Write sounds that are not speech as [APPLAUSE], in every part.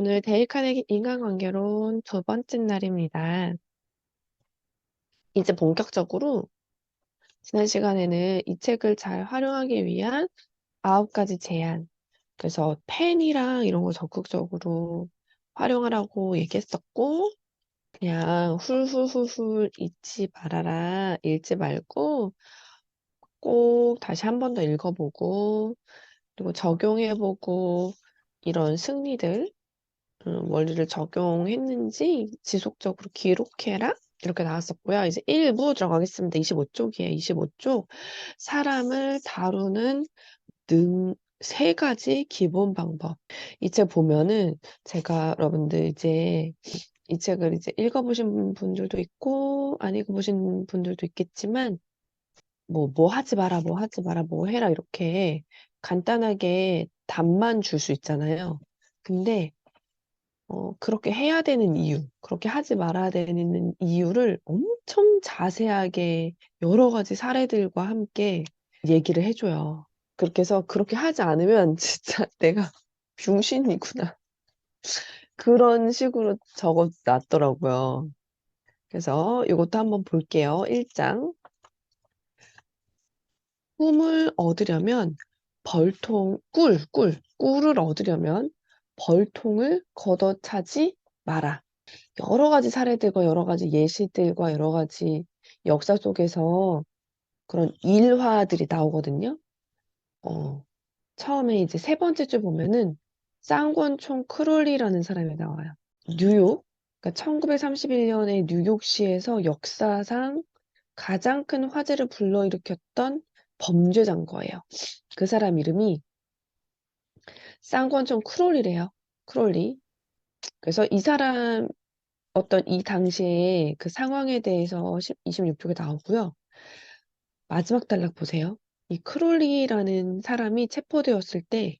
오늘 카네기 인간관계론 두 번째 날입니다. 이제 본격적으로 지난 시간에는 이 책을 잘 활용하기 위한 아홉 가지 제안, 그래서 펜이랑 이런 거 적극적으로 활용하라고 얘기했었고, 그냥 훌훌훌훌 잊지 말아라, 읽지 말고 꼭 다시 한 번 더 읽어보고, 그리고 적용해보고, 이런 승리들, 음, 원리를 적용했는지 지속적으로 기록해라. 이렇게 나왔었고요. 이제 1부 들어가겠습니다. 25쪽이에요. 25쪽. 사람을 다루는 능, 세 가지 기본 방법. 이 책 보면은 제가 여러분들 이제 이 책을 이제 읽어보신 분들도 있고, 안 읽어보신 분들도 있겠지만, 뭐, 뭐 하지 마라, 뭐 하지 마라, 뭐 해라, 이렇게 간단하게 답만 줄 수 있잖아요. 근데 어, 그렇게 해야 되는 이유, 그렇게 하지 말아야 되는 이유를 엄청 자세하게 여러 가지 사례들과 함께 얘기를 해줘요. 그렇게 해서 그렇게 하지 않으면 [LAUGHS] 진짜 내가 병신이구나. 그런 식으로 적어 놨더라고요. 그래서 이것도 한번 볼게요. 1장. 꿈을 얻으려면 벌통, 꿀, 꿀, 꿀을 얻으려면 벌통을 걷어차지 마라. 여러 가지 사례들과 여러 가지 예시들과 여러 가지 역사 속에서 그런 일화들이 나오거든요. 어, 처음에 이제 세 번째 줄 보면은 쌍권총 크롤리라는 사람이 나와요. 뉴욕, 그러니까 1931년에 뉴욕시에서 역사상 가장 큰 화제를 불러일으켰던 범죄자인 거예요. 그 사람 이름이 쌍권총 크롤리래요. 크롤리. 그래서 이 사람 어떤 이 당시에 그 상황에 대해서 26쪽에 나오고요. 마지막 단락 보세요. 이 크롤리라는 사람이 체포되었을 때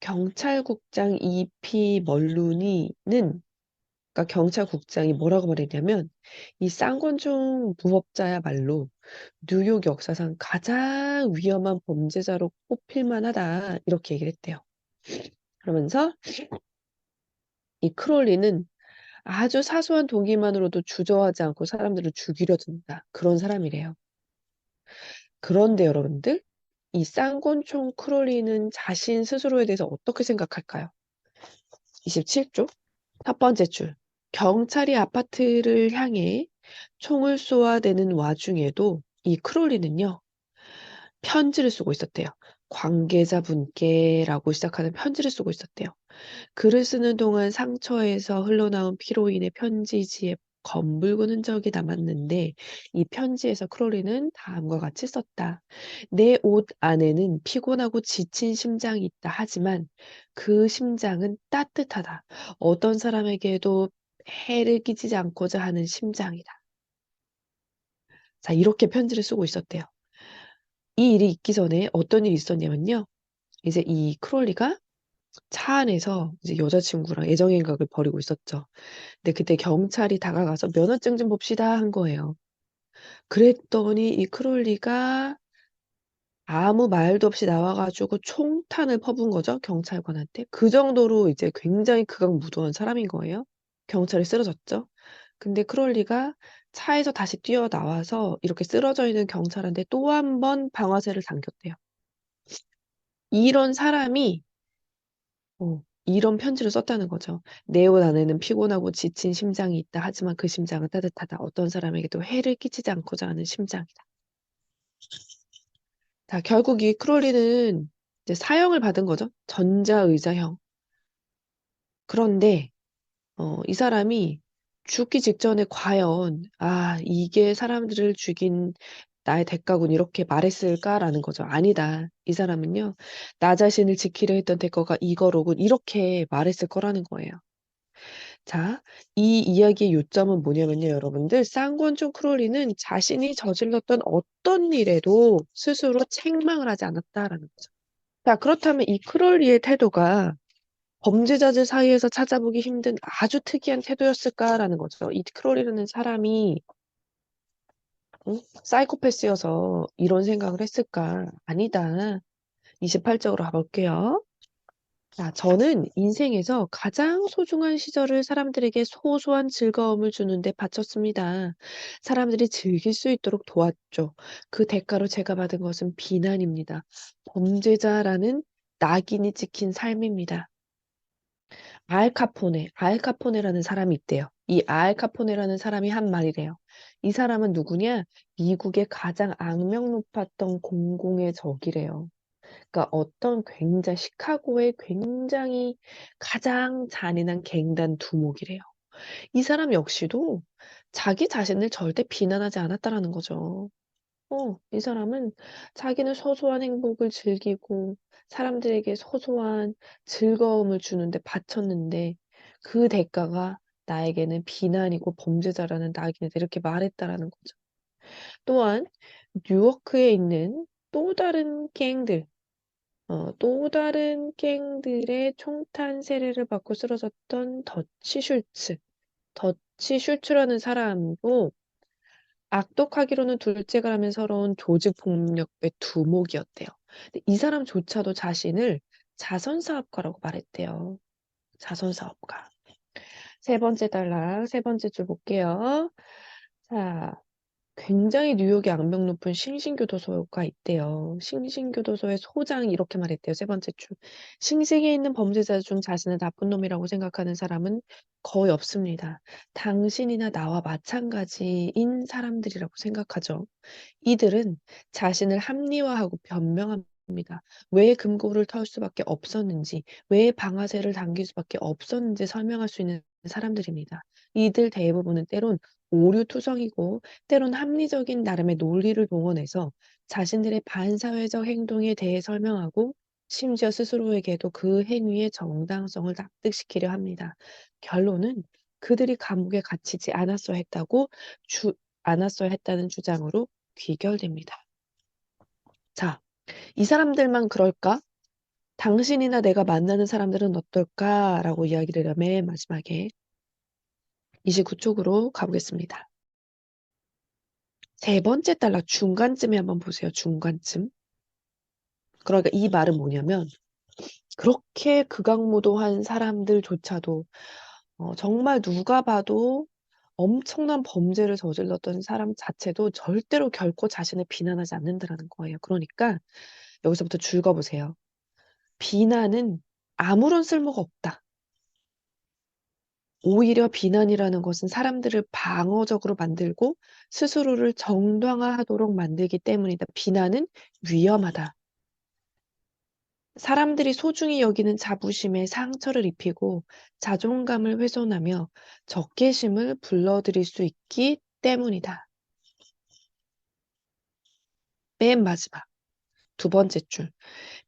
경찰국장 E.P. 멀루니는 그러니까 경찰국장이 뭐라고 말했냐면 이 쌍권총 무법자야말로 뉴욕 역사상 가장 위험한 범죄자로 꼽힐 만하다 이렇게 얘기를 했대요. 그러면서 이 크롤리는 아주 사소한 동기만으로도 주저하지 않고 사람들을 죽이려 든다. 그런 사람이래요. 그런데 여러분들, 이 쌍권총 크롤리는 자신 스스로에 대해서 어떻게 생각할까요? 27쪽, 첫 번째 줄. 경찰이 아파트를 향해 총을 쏘아대는 와중에도 이 크롤리는요, 편지를 쓰고 있었대요. 관계자분께라고 시작하는 편지를 쓰고 있었대요. 글을 쓰는 동안 상처에서 흘러나온 피로 인해 편지지에 검붉은 흔적이 남았는데 이 편지에서 크롤리는 다음과 같이 썼다. 내 옷 안에는 피곤하고 지친 심장이 있다. 하지만 그 심장은 따뜻하다. 어떤 사람에게도 해를 끼치지 않고자 하는 심장이다. 자, 이렇게 편지를 쓰고 있었대요. 이 일이 있기 전에 어떤 일이 있었냐면요. 이제 이 크롤리가 차 안에서 이제 여자친구랑 애정행각을 벌이고 있었죠. 근데 그때 경찰이 다가가서 면허증 좀 봅시다 한 거예요. 그랬더니 이 크롤리가 아무 말도 없이 나와 가지고 총탄을 퍼부은 거죠. 경찰관한테. 그 정도로 이제 굉장히 극악무도한 사람인 거예요. 경찰이 쓰러졌죠. 근데 크롤리가 차에서 다시 뛰어나와서 이렇게 쓰러져 있는 경찰한테 또 한 번 방아쇠를 당겼대요. 이런 사람이 어, 이런 편지를 썼다는 거죠. 내옷 안에는 피곤하고 지친 심장이 있다. 하지만 그 심장은 따뜻하다. 어떤 사람에게도 해를 끼치지 않고자 하는 심장이다. 자, 결국 이 크롤리는 이제 사형을 받은 거죠. 전자의자형. 그런데 어, 이 사람이 죽기 직전에 과연 아, 이게 사람들을 죽인 나의 대가군 이렇게 말했을까라는 거죠. 아니다. 이 사람은요. 나 자신을 지키려 했던 대가가 이거로군 이렇게 말했을 거라는 거예요. 자, 이 이야기의 요점은 뭐냐면요, 여러분들. 쌍권총 크롤리는 자신이 저질렀던 어떤 일에도 스스로 책망을 하지 않았다라는 거죠. 자, 그렇다면 이 크롤리의 태도가 범죄자들 사이에서 찾아보기 힘든 아주 특이한 태도였을까라는 거죠. 이 크롤리라는 사람이 응? 사이코패스여서 이런 생각을 했을까? 아니다. 28쪽으로 가볼게요. 자, 저는 인생에서 가장 소중한 시절을 사람들에게 소소한 즐거움을 주는 데 바쳤습니다. 사람들이 즐길 수 있도록 도왔죠. 그 대가로 제가 받은 것은 비난입니다. 범죄자라는 낙인이 찍힌 삶입니다. 알 카포네, 알 카포네라는 사람이 있대요. 이 알 카포네라는 사람이 한 말이래요. 이 사람은 누구냐? 미국의 가장 악명 높았던 공공의 적이래요. 그러니까 어떤 굉장히 시카고의 굉장히 가장 잔인한 갱단 두목이래요. 이 사람 역시도 자기 자신을 절대 비난하지 않았다라는 거죠. 어, 이 사람은 자기는 소소한 행복을 즐기고 사람들에게 소소한 즐거움을 주는데 바쳤는데 그 대가가 나에게는 비난이고 범죄자라는 낙인이다. 이렇게 말했다라는 거죠. 또한 뉴요크에 있는 또 다른 갱들, 어, 또 다른 갱들의 총탄 세례를 받고 쓰러졌던 더치 슐츠. 더치 슐츠라는 사람도 악독하기로는 둘째가라면 서러운 조직 폭력배 두목이었대요. 근데 이 사람조차도 자신을 자선 사업가라고 말했대요. 자선 사업가. 세 번째 달랑, 세 번째 줄 볼게요. 자, 굉장히 뉴욕에 악명 높은 싱싱교도소가 있대요. 싱싱교도소의 소장이 이렇게 말했대요. 세 번째 줄. 싱싱에 있는 범죄자 중 자신을 나쁜 놈이라고 생각하는 사람은 거의 없습니다. 당신이나 나와 마찬가지인 사람들이라고 생각하죠. 이들은 자신을 합리화하고 변명합니다. 왜 금고를 털 수밖에 없었는지, 왜 방아쇠를 당길 수밖에 없었는지 설명할 수 있는 사람들입니다. 이들 대부분은 때론 오류투성이고 때론 합리적인 나름의 논리를 동원해서 자신들의 반사회적 행동에 대해 설명하고 심지어 스스로에게도 그 행위의 정당성을 납득시키려 합니다. 결론은 그들이 감옥에 갇히지 않았어야 했다고 주, 않았어야 했다는 주장으로 귀결됩니다. 자, 이 사람들만 그럴까? 당신이나 내가 만나는 사람들은 어떨까? 라고 이야기를 하며 맨 마지막에 29쪽으로 가보겠습니다. 세 번째 단락 중간쯤에 한번 보세요. 중간쯤. 그러니까 이 말은 뭐냐면 그렇게 극악무도한 사람들조차도 어, 정말 누가 봐도 엄청난 범죄를 저질렀던 사람 자체도 절대로 결코 자신을 비난하지 않는다라는 거예요. 그러니까 여기서부터 줄거보세요. 비난은 아무런 쓸모가 없다. 오히려 비난이라는 것은 사람들을 방어적으로 만들고 스스로를 정당화하도록 만들기 때문이다. 비난은 위험하다. 사람들이 소중히 여기는 자부심에 상처를 입히고 자존감을 훼손하며 적개심을 불러들일 수 있기 때문이다. 맨 마지막 두 번째 줄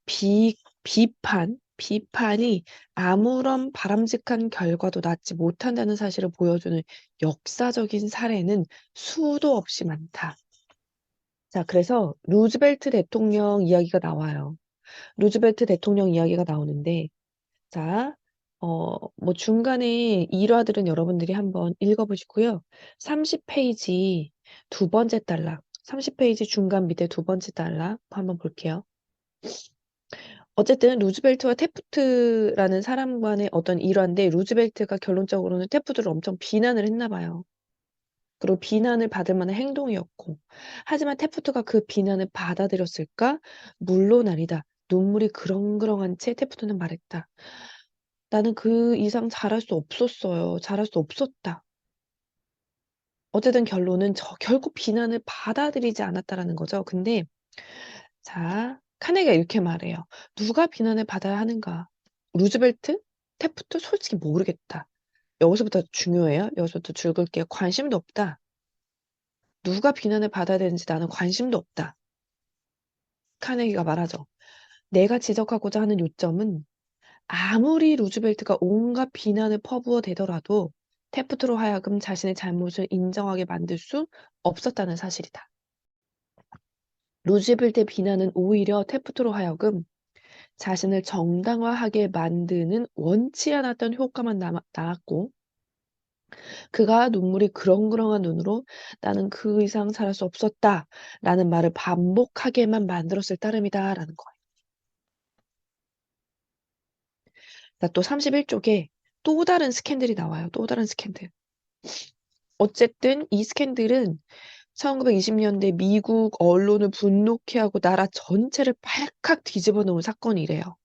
비, 비판, 비판이 아무런 바람직한 결과도 낳지 못한다는 사실을 보여주는 역사적인 사례는 수도 없이 많다. 자, 그래서 루즈벨트 대통령 이야기가 나와요. 루즈벨트 대통령 이야기가 나오는데, 자, 어, 뭐 중간에 일화들은 여러분들이 한번 읽어보시고요. 30페이지 두 번째 단락, 30페이지 중간 밑에 두 번째 단락 한번 볼게요. 어쨌든 루즈벨트와 테프트라는 사람 간의 어떤 일화인데 루즈벨트가 결론적으로는 테프트를 엄청 비난을 했나 봐요. 그리고 비난을 받을 만한 행동이었고 하지만 테프트가 그 비난을 받아들였을까? 물론 아니다. 눈물이 그렁그렁한 채 테프트는 말했다. 나는 그 이상 잘할 수 없었어요. 잘할 수 없었다. 어쨌든 결론은 저 결국 비난을 받아들이지 않았다라는 거죠. 근데 자, 카네기가 이렇게 말해요. 누가 비난을 받아야 하는가? 루즈벨트? 테프트? 솔직히 모르겠다. 여기서부터 중요해요. 여기서부터 줄 긋게요. 관심도 없다. 누가 비난을 받아야 되는지 나는 관심도 없다. 카네기가 말하죠. 내가 지적하고자 하는 요점은 아무리 루즈벨트가 온갖 비난을 퍼부어 대더라도 테프트로 하여금 자신의 잘못을 인정하게 만들 수 없었다는 사실이다. 루즈벨트의 비난은 오히려 테프트로 하여금 자신을 정당화하게 만드는 원치 않았던 효과만 남, 나왔고 그가 눈물이 그렁그렁한 눈으로 나는 그 이상 잘할 수 없었다 라는 말을 반복하게만 만들었을 따름이다 라는 거예요. 자, 또 31쪽에 또 다른 스캔들이 나와요. 또 다른 스캔들. 어쨌든 이 스캔들은 1920년대 미국 언론을 분노케 하고 나라 전체를 발칵 뒤집어 놓은 사건이래요.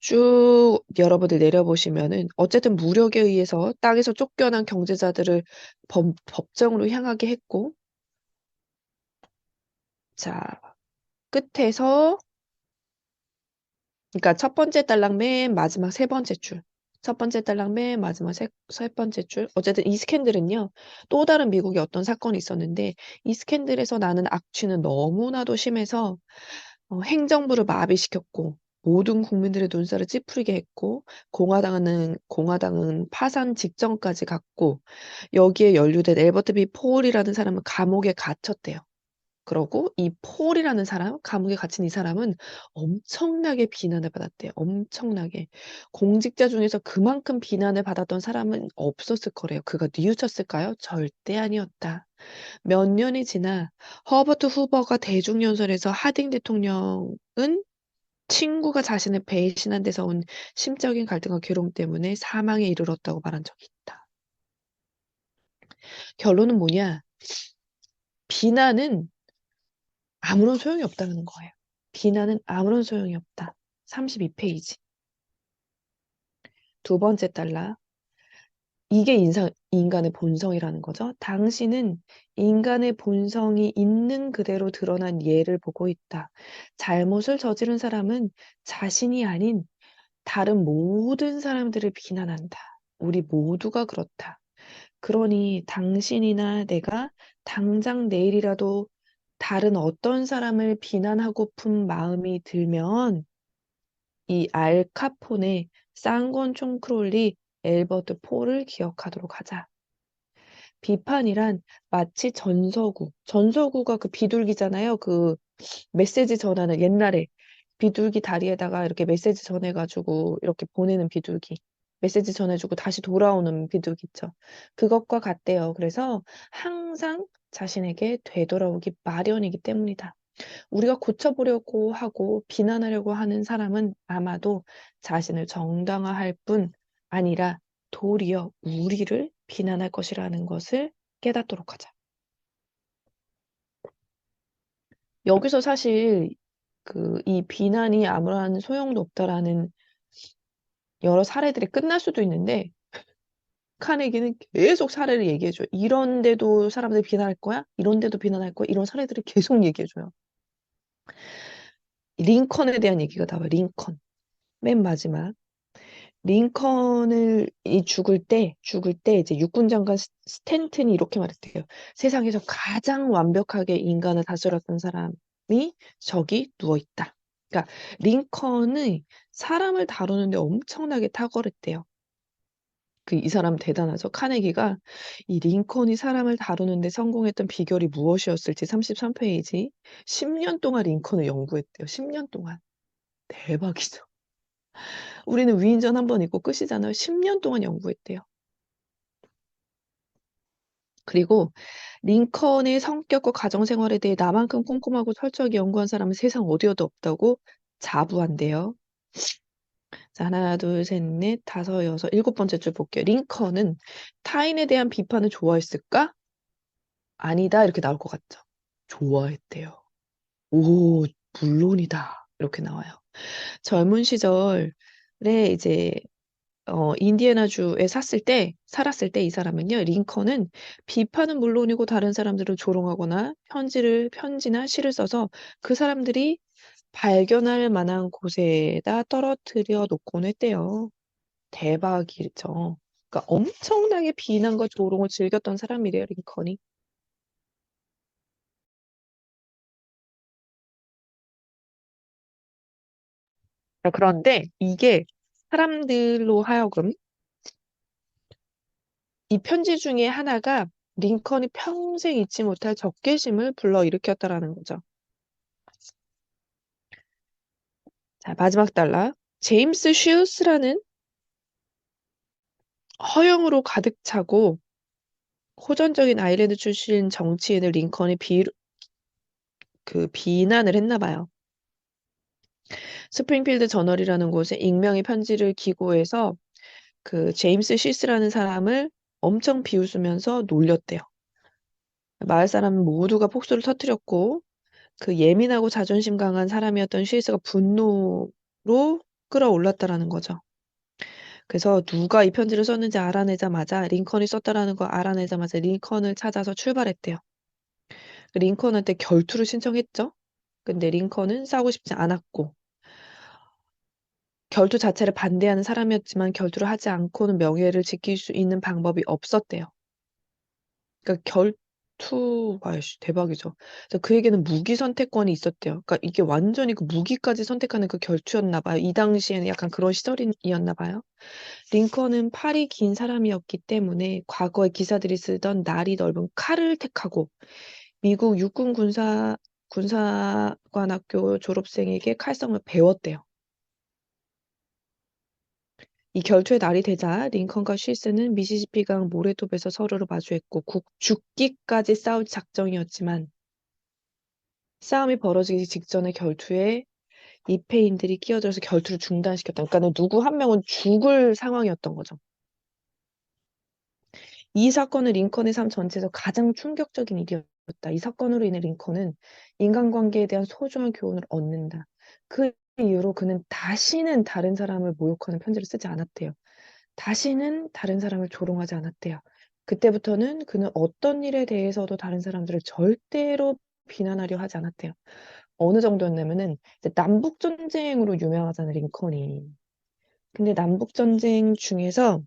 쭉 여러분들 내려보시면은 어쨌든 무력에 의해서 땅에서 쫓겨난 경제자들을 법, 법정으로 향하게 했고 자 끝에서 그러니까 첫 번째 달랑 맨 마지막 세 번째 줄. 첫 번째 달랑 맨 마지막 세, 세 번째 줄. 어쨌든 이 스캔들은요. 또 다른 미국의 어떤 사건이 있었는데 이 스캔들에서 나는 악취는 너무나도 심해서 어, 행정부를 마비시켰고 모든 국민들의 눈살을 찌푸리게 했고 공화당은 공화당은 파산 직전까지 갔고 여기에 연루된 엘버트 비 폴이라는 사람은 감옥에 갇혔대요. 그러고 이 폴이라는 사람, 감옥에 갇힌 이 사람은 엄청나게 비난을 받았대요. 엄청나게. 공직자 중에서 그만큼 비난을 받았던 사람은 없었을 거래요. 그가 뉘우쳤을까요? 절대 아니었다. 몇 년이 지나 허버트 후버가 대중연설에서 하딩 대통령은 친구가 자신을 배신한 데서 온 심적인 갈등과 괴로움 때문에 사망에 이르렀다고 말한 적이 있다. 결론은 뭐냐? 비난은 아무런 소용이 없다는 거예요. 비난은 아무런 소용이 없다. 32페이지. 두 번째 달라. 이게 인상, 인간의 본성이라는 거죠. 당신은 인간의 본성이 있는 그대로 드러난 예를 보고 있다. 잘못을 저지른 사람은 자신이 아닌 다른 모든 사람들을 비난한다. 우리 모두가 그렇다. 그러니 당신이나 내가 당장 내일이라도 다른 어떤 사람을 비난하고픈 마음이 들면 이 알카폰의 쌍권 총크롤리 엘버트 폴을 기억하도록 하자. 비판이란 마치 전서구, 전서구가 그 비둘기잖아요. 그 메시지 전하는 옛날에 비둘기 다리에다가 이렇게 메시지 전해가지고 이렇게 보내는 비둘기. 메시지 전해주고 다시 돌아오는 비둘기 있죠. 그것과 같대요. 그래서 항상 자신에게 되돌아오기 마련이기 때문이다. 우리가 고쳐보려고 하고 비난하려고 하는 사람은 아마도 자신을 정당화할 뿐 아니라 도리어 우리를 비난할 것이라는 것을 깨닫도록 하자. 여기서 사실 그 이 비난이 아무런 소용도 없다라는 여러 사례들이 끝날 수도 있는데 카네기는 계속 사례를 얘기해 줘요. 이런 데도 사람들이 비난할 거야? 이런 데도 비난할 거야? 이런 사례들을 [LAUGHS] 계속 얘기해 줘요. 링컨에 대한 얘기가 나와요. 링컨. 맨 마지막. 링컨을 이 죽을 때 죽을 때 이제 육군 장관 스탠튼이 이렇게 말했대요. 세상에서 가장 완벽하게 인간을 다스렸던 사람이 저기 누워 있다. 그러니까 링컨이 사람을 다루는데 엄청나게 탁월했대요. 그 이 사람 대단하죠. 카네기가 이 링컨이 사람을 다루는 데 성공했던 비결이 무엇이었을지 33 페이지 10 년 동안 링컨을 연구했대요. 10 년 동안. 대박이죠. 우리는 위인전 한번 읽고 끝이잖아요. 10 년 동안 연구했대요. 그리고 링컨의 성격과 가정 생활에 대해 나만큼 꼼꼼하고 철저하게 연구한 사람은 세상 어디에도 없다고 자부한대요. 자, 하나, 둘, 셋, 넷, 다섯, 여섯, 일곱 번째 줄 볼게요. 링컨은 타인에 대한 비판을 좋아했을까? 아니다. 이렇게 나올 것 같죠. 좋아했대요. 오, 물론이다. 이렇게 나와요. 젊은 시절에 이제 어, 인디애나주에 샀을 때, 살았을 때 이 사람은요, 링컨은 비판은 물론이고 다른 사람들을 조롱하거나 편지를, 편지나 시를 써서 그 사람들이 발견할 만한 곳에다 떨어뜨려 놓곤 했대요. 대박이죠. 그러니까 엄청나게 비난과 조롱을 즐겼던 사람이래요, 링컨이. 그런데 이게 사람들로 하여금 이 편지 중에 하나가 링컨이 평생 잊지 못할 적개심을 불러일으켰다라는 거죠. 자, 마지막 달라. 제임스 슈스라는 허영으로 가득 차고 호전적인 아일랜드 출신 정치인을 링컨이 비, 그 비난을 했나 봐요. 스프링필드 저널이라는 곳에 익명의 편지를 기고해서 그 제임스 시스라는 사람을 엄청 비웃으면서 놀렸대요. 마을 사람 모두가 폭소를 터뜨렸고 그 예민하고 자존심 강한 사람이었던 시스가 분노로 끌어올랐다라는 거죠. 그래서 누가 이 편지를 썼는지 알아내자마자 링컨이 썼다라는 걸 알아내자마자 링컨을 찾아서 출발했대요. 링컨한테 결투를 신청했죠. 근데 링컨은 싸우고 싶지 않았고 결투 자체를 반대하는 사람이었지만 결투를 하지 않고는 명예를 지킬 수 있는 방법이 없었대요. 그러니까 결 투가 씨 대박이죠. 그래서 그에게는 무기 선택권이 있었대요. 그러니까 이게 완전히 그 무기까지 선택하는 그 결투였나 봐요. 이 당시에는 약간 그런 시절이었나 봐요. 링컨은 팔이 긴 사람이었기 때문에 과거에 기사들이 쓰던 날이 넓은 칼을 택하고 미국 육군 군사 군사관학교 졸업생에게 칼성을 배웠대요. 이 결투의 날이 되자 링컨과 쉴스는 미시시피강 모래톱에서 서로를 마주했고 국 죽기까지 싸울 작정이었지만 싸움이 벌어지기 직전에 결투에 입회인들이 끼어들어서 결투를 중단시켰다. 그러니까는 누구 한 명은 죽을 상황이었던 거죠. 이 사건은 링컨의 삶 전체에서 가장 충격적인 일이었다. 이 사건으로 인해 링컨은 인간관계에 대한 소중한 교훈을 얻는다. 그 이후로 그는 다시는 다른 사람을 모욕하는 편지를 쓰지 않았대요. 다시는 다른 사람을 조롱하지 않았대요. 그때부터는 그는 어떤 일에 대해서도 다른 사람들을 절대로 비난하려 하지 않았대요. 어느 정도였냐면은 남북 전쟁으로 유명하잖아요, 링컨이. 근데 남북 전쟁 중에서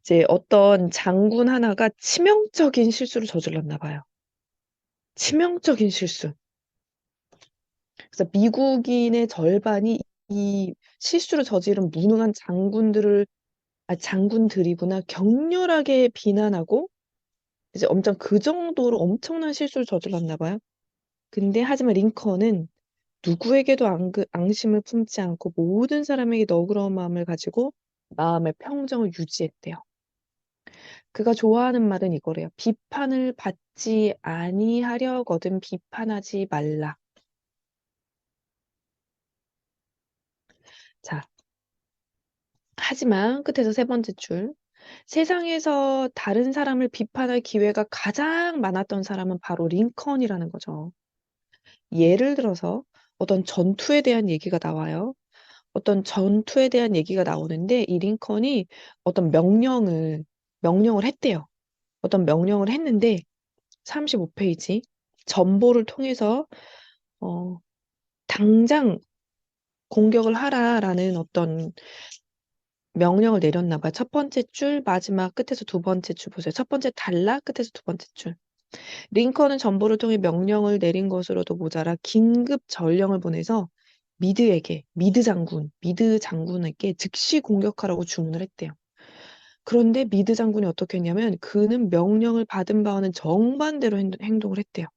이제 어떤 장군 하나가 치명적인 실수를 저질렀나 봐요. 치명적인 실수. 그래서 미국인의 절반이 이 실수를 저지른 무능한 장군들을 아 장군들이구나 격렬하게 비난하고 이제 엄청 그 정도로 엄청난 실수를 저질렀나 봐요. 근데 하지만 링컨은 누구에게도 앙그 앙심을 품지 않고 모든 사람에게 너그러운 마음을 가지고 마음의 평정을 유지했대요. 그가 좋아하는 말은 이거래요. "비판을 받지 아니하려거든 비판하지 말라." 자. 하지만 끝에서 세 번째 줄. 세상에서 다른 사람을 비판할 기회가 가장 많았던 사람은 바로 링컨이라는 거죠. 예를 들어서 어떤 전투에 대한 얘기가 나와요. 어떤 전투에 대한 얘기가 나오는데 이 링컨이 어떤 명령을 명령을 했대요. 어떤 명령을 했는데 35 페이지 전보를 통해서 어 "당장 공격을 하라."라는 어떤 명령을 내렸나 봐요. 첫 번째 줄 마지막 끝에서 두 번째 줄 보세요. 첫 번째 단락 끝에서 두 번째 줄. 링컨은 전보를 통해 명령을 내린 것으로도 모자라 긴급 전령을 보내서 미드에게 미드 장군 미드 장군에게 즉시 공격하라고 주문을 했대요. 그런데 미드 장군이 어떻게 했냐면 그는 명령을 받은 바와는 정반대로 행 행동을 했대요.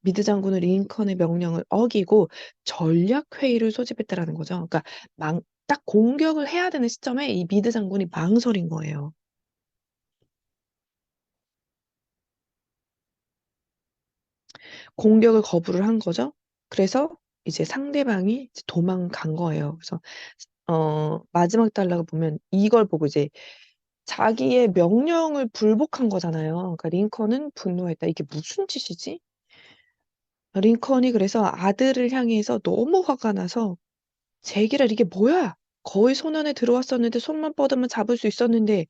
미드 장군은 링컨의 명령을 어기고 전략 회의를 소집했다라는 거죠. 그러니까 망 딱 공격을 해야 되는 시점에 이 미드 장군이 망설인 거예요. 공격을 거부를 한 거죠. 그래서 이제 상대방이 이제 도망간 거예요. 그래서 어 마지막 단락을 보면 이걸 보고 이제 자기의 명령을 불복한 거잖아요. 그러니까 링컨은 분노했다. '이게 무슨 짓이지?' 링컨이 그래서 아들을 향해서 너무 화가 나서 "제기랄 이게 뭐야? 거의 손 안에 들어왔었는데 손만 뻗으면 잡을 수 있었는데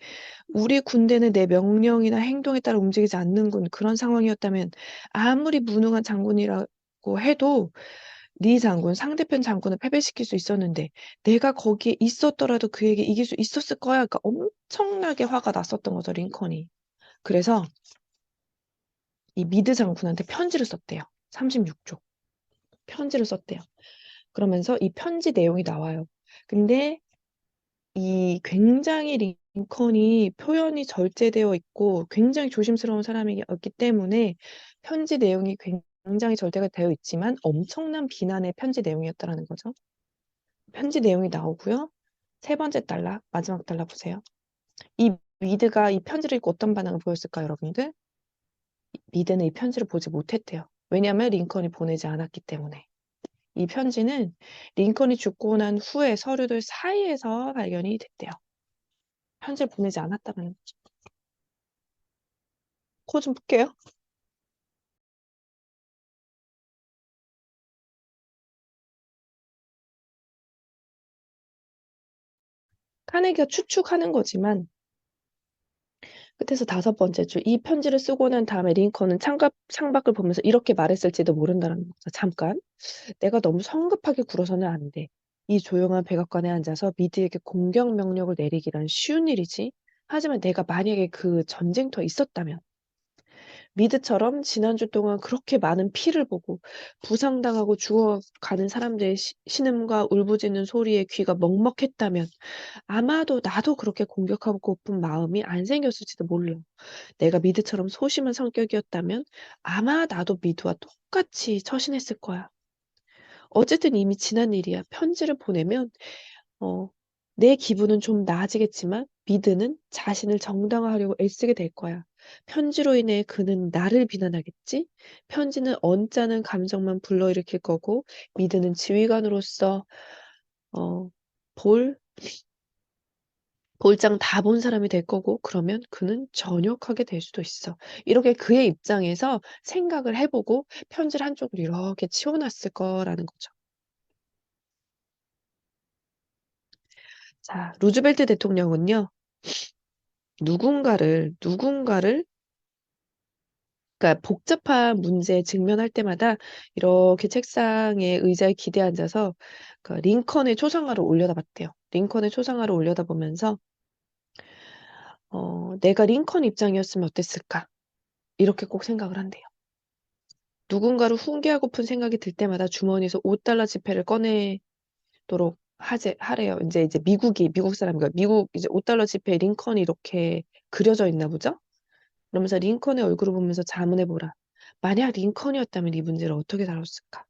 우리 군대는 내 명령이나 행동에 따라 움직이지 않는군. 그런 상황이었다면 아무리 무능한 장군이라고 해도 네 장군 상대편 장군을 패배시킬 수 있었는데 내가 거기에 있었더라도 그에게 이길 수 있었을 거야." 그러니까 엄청나게 화가 났었던 거죠 링컨이. 그래서 이 미드 장군한테 편지를 썼대요. 36 쪽. 편지를 썼대요. 그러면서 이 편지 내용이 나와요. 근데 이 굉장히 링컨이 표현이 절제되어 있고 굉장히 조심스러운 사람이었기 때문에 편지 내용이 굉장히 절제가 되어 있지만 엄청난 비난의 편지 내용이었다라는 거죠. 편지 내용이 나오고요. 세 번째 단락 마지막 단락 보세요. 이 미드가 이 편지를 읽고 어떤 반응을 보였을까요 여러분들? 미드는 이 편지를 보지 못했대요. 왜냐하면 링컨이 보내지 않았기 때문에. 이 편지는 링컨이 죽고 난 후에 서류들 사이에서 발견이 됐대요. 편지를 보내지 않았다는 거죠. 코좀 풀게요. 카네기가 추측하는 거지만 끝에서 다섯 번째 줄, 이 편지를 쓰고 난 다음에 링컨은 창밖, 창밖을 보면서 이렇게 말했을지도 모른다는 거죠. 잠깐, 내가 너무 성급하게 굴어서는 안 돼. 이 조용한 백악관에 앉아서 미드에게 공격 명령을 내리기란 쉬운 일이지. 하지만 내가 만약에 그 전쟁터에 있었다면 미드처럼 지난주 동안 그렇게 많은 피를 보고 부상당하고 죽어가는 사람들의 시, 신음과 울부짖는 소리에 귀가 먹먹했다면 아마도 나도 그렇게 공격하고픈 마음이 안 생겼을지도 몰라. 내가 미드처럼 소심한 성격이었다면 아마 나도 미드와 똑같이 처신했을 거야. 어쨌든 이미 지난 일이야. 편지를 보내면 어, 내 기분은 좀 나아지겠지만 미드는 자신을 정당화하려고 애쓰게 될 거야. 편지로 인해 그는 나를 비난하겠지? 편지는 언짢은 감정만 불러일으킬 거고 미드는 지휘관으로서 어, 볼 볼장 다 본 사람이 될 거고 그러면 그는 전역하게 될 수도 있어. 이렇게 그의 입장에서 생각을 해보고 편지를 한쪽으로 이렇게 치워놨을 거라는 거죠. 자, 루즈벨트 대통령은요. 누군가를 누군가를 그러니까 복잡한 문제에 직면할 때마다 이렇게 책상에 의자에 기대 앉아서 그 링컨의 초상화를 올려다 봤대요. 링컨의 초상화를 올려다 보면서 어, 내가 링컨 입장이었으면 어땠을까? 이렇게 꼭 생각을 한대요. 누군가를 훈계하고픈 생각이 들 때마다 주머니에서 5달러 지폐를 꺼내도록 하재, 하래요. 이제 이제 미국이 미국 사람이가 미국 이제 5달러 지폐에 링컨이 이렇게 그려져 있나 보죠? 그러면서 링컨의 얼굴을 보면서 자문해 보라. 만약 링컨이었다면 이 문제를 어떻게 다뤘을까?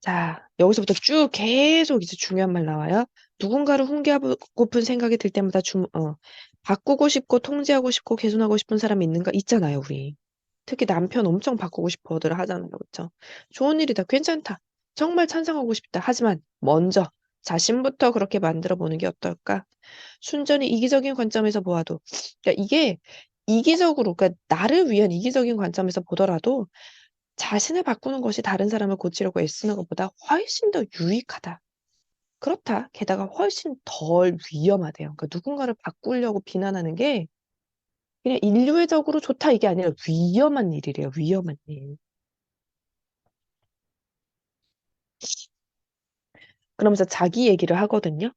자, 여기서부터 쭉 계속 이제 중요한 말 나와요. 누군가를 훈계하고픈 생각이 들 때마다 주, 어, 바꾸고 싶고 통제하고 싶고 개선하고 싶은 사람이 있는가? 있잖아요, 우리. 특히 남편 엄청 바꾸고 싶어들 하잖아요. 그렇죠? 좋은 일이다. 괜찮다. 정말 찬성하고 싶다. 하지만 먼저 자신부터 그렇게 만들어 보는 게 어떨까? 순전히 이기적인 관점에서 보아도 그러니까 이게 이기적으로 그러니까 나를 위한 이기적인 관점에서 보더라도 자신을 바꾸는 것이 다른 사람을 고치려고 애쓰는 것보다 훨씬 더 유익하다. 그렇다. 게다가 훨씬 덜 위험하대요. 그러니까 누군가를 바꾸려고 비난하는 게 그냥 인류애적으로 좋다 이게 아니라 위험한 일이래요. 위험한 일. 그러면서 자기 얘기를 하거든요.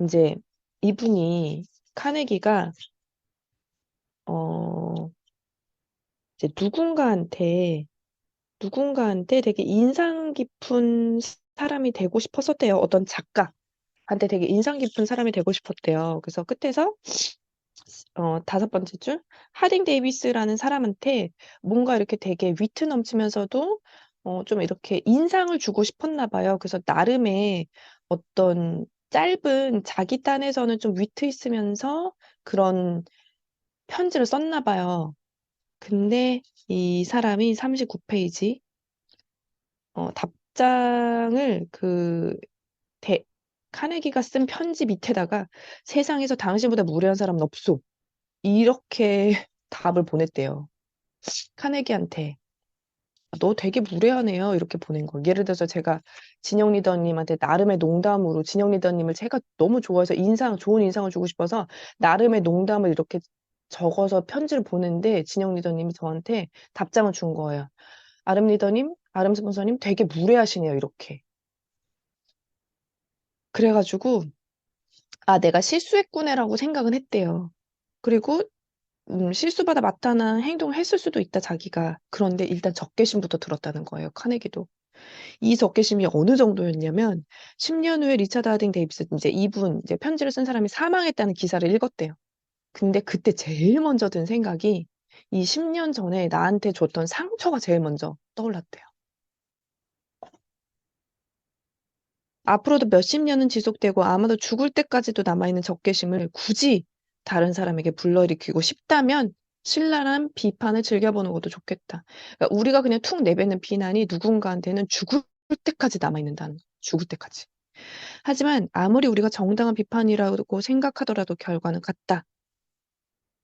이제 이분이 카네기가 어 이제 누군가한테 누군가한테 되게 인상 깊은 사람이 되고 싶었었대요. 어떤 작가한테 되게 인상 깊은 사람이 되고 싶었대요. 그래서 끝에서 어, 다섯 번째 줄 하딩 데이비스라는 사람한테 뭔가 이렇게 되게 위트 넘치면서도 어, 좀 이렇게 인상을 주고 싶었나 봐요. 그래서 나름의 어떤 짧은 자기 딴에서는 좀 위트 있으면서 그런 편지를 썼나 봐요. 근데 이 사람이 39 페이지 어, 답장을 그 대, 카네기가 쓴 편지 밑에다가 세상에서 당신보다 무례한 사람은 없소. 이렇게 [LAUGHS] 답을 보냈대요. 카네기한테. 너 되게 무례하네요. 이렇게 보낸 거. 예를 들어서 제가 진영 리더님한테 나름의 농담으로 진영 리더님을 제가 너무 좋아해서 인상, 좋은 인상을 주고 싶어서 나름의 농담을 이렇게 적어서 편지를 보냈는데 진영 리더님이 저한테 답장을 준 거예요. 아름 리더님, 아름 스폰서님 되게 무례하시네요. 이렇게. 그래 가지고 아 내가 실수했구나라고 생각은 했대요. 그리고 음, 실수받아 마땅한 행동을 했을 수도 있다 자기가. 그런데 일단 적개심부터 들었다는 거예요. 카네기도. 이 적개심이 어느 정도였냐면 10년 후에 리차드 하딩 데이비스 이제 이분 이제 편지를 쓴 사람이 사망했다는 기사를 읽었대요. 근데 그때 제일 먼저 든 생각이 이 10년 전에 나한테 줬던 상처가 제일 먼저 떠올랐대요. 앞으로도 몇십 년은 지속되고 아마도 죽을 때까지도 남아있는 적개심을 굳이 다른 사람에게 불러일으키고 싶다면 신랄한 비판을 즐겨보는 것도 좋겠다. 그러니까 우리가 그냥 툭 내뱉는 비난이 누군가한테는 죽을 때까지 남아있는다는. 죽을 때까지. 하지만 아무리 우리가 정당한 비판이라고 생각하더라도 결과는 같다.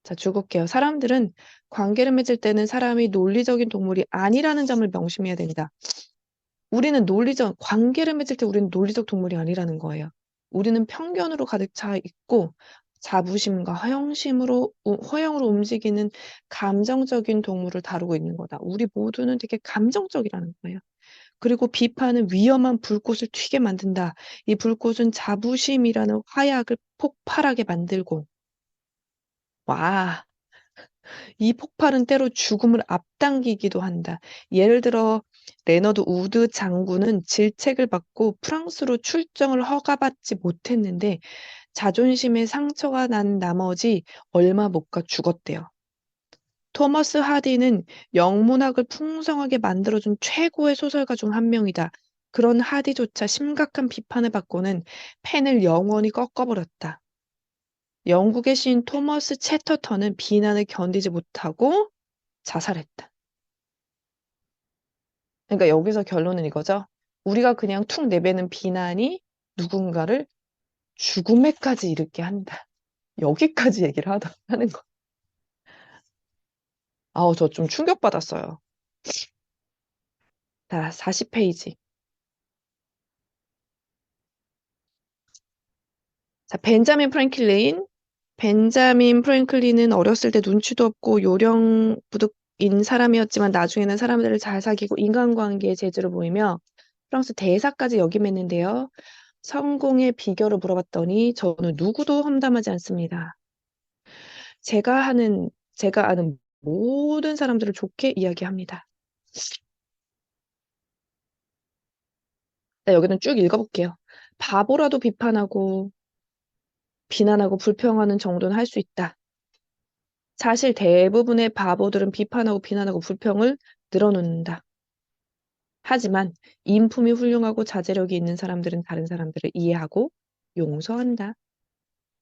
자, 죽을게요. 사람들은 관계를 맺을 때는 사람이 논리적인 동물이 아니라는 점을 명심해야 됩니다. 우리는 논리적, 관계를 맺을 때 우리는 논리적 동물이 아니라는 거예요. 우리는 편견으로 가득 차 있고 자부심과 허영심으로, 우- 허영으로 움직이는 감정적인 동물을 다루고 있는 거다. 우리 모두는 되게 감정적이라는 거예요. 그리고 비판은 위험한 불꽃을 튀게 만든다. 이 불꽃은 자부심이라는 화약을 폭발하게 만들고, 와, 이 폭발은 때로 죽음을 앞당기기도 한다. 예를 들어 레너드 우드 장군은 질책을 받고 프랑스로 출정을 허가받지 못했는데 자존심에 상처가 난 나머지 얼마 못 가 죽었대요. 토머스 하디는 영문학을 풍성하게 만들어준 최고의 소설가 중 한 명이다. 그런 하디조차 심각한 비판을 받고는 펜을 영원히 꺾어버렸다. 영국의 시인 토머스 채터턴은 비난을 견디지 못하고 자살했다. 그러니까 여기서 결론은 이거죠. 우리가 그냥 툭 내뱉는 비난이 누군가를 죽음에까지 이르게 한다. 여기까지 얘기를 하다 하는 거. 아우, 저 좀 충격받았어요. 자, 40페이지. 자, 벤자민 프랭클린. 벤자민 프랭클린은 어렸을 때 눈치도 없고 요령 부득인 사람이었지만 나중에는 사람들을 잘 사귀고 인간관계에 재주를 보이며 프랑스 대사까지 역임했는데요. 성공의 비결을 물어봤더니 저는 누구도 험담하지 않습니다. 제가 하는, 제가 아는 모든 사람들을 좋게 이야기합니다. 네, 여기는 쭉 읽어볼게요. 바보라도 비판하고 비난하고 불평하는 정도는 할 수 있다. 사실 대부분의 바보들은 비판하고 비난하고 불평을 늘어놓는다. 하지만 인품이 훌륭하고 자제력이 있는 사람들은 다른 사람들을 이해하고 용서한다.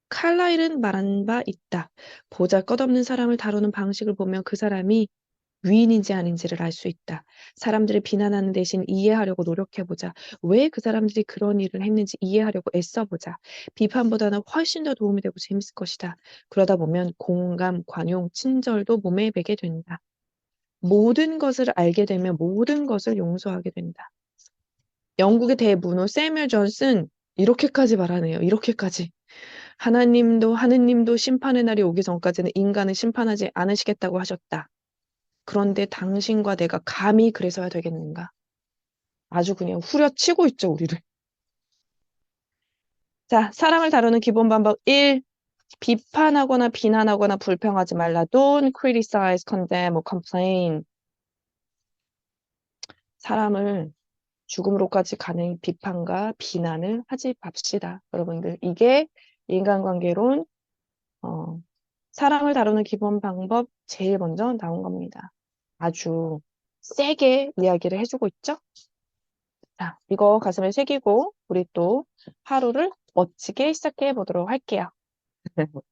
칼라일은 말한 바 있다. 보잘 것 없는 사람을 다루는 방식을 보면 그 사람이 위인인지 아닌지를 알 수 있다. 사람들을 비난하는 대신 이해하려고 노력해보자. 왜 그 사람들이 그런 일을 했는지 이해하려고 애써보자. 비판보다는 훨씬 더 도움이 되고 재밌을 것이다. 그러다 보면 공감, 관용, 친절도 몸에 배게 된다. 모든 것을 알게 되면 모든 것을 용서하게 된다. 영국의 대문호 세뮤얼 존슨 이렇게까지 말하네요. 이렇게까지. 하나님도 하느님도 심판의 날이 오기 전까지는 인간을 심판하지 않으시겠다고 하셨다. 그런데 당신과 내가 감히 그래서야 되겠는가? 아주 그냥 후려치고 있죠, 우리를. 자, 사람을 다루는 기본 방법 1. 비판하거나 비난하거나 불평하지 말라. Don't criticize, condemn, or complain. 사람을 죽음으로까지 가는 비판과 비난을 하지 맙시다. 여러분들, 이게 인간관계론, 어, 사람을 다루는 기본 방법 제일 먼저 나온 겁니다. 아주 세게 이야기를 해주고 있죠? 자, 이거 가슴에 새기고 우리 또 하루를 멋지게 시작해 보도록 할게요. すごい。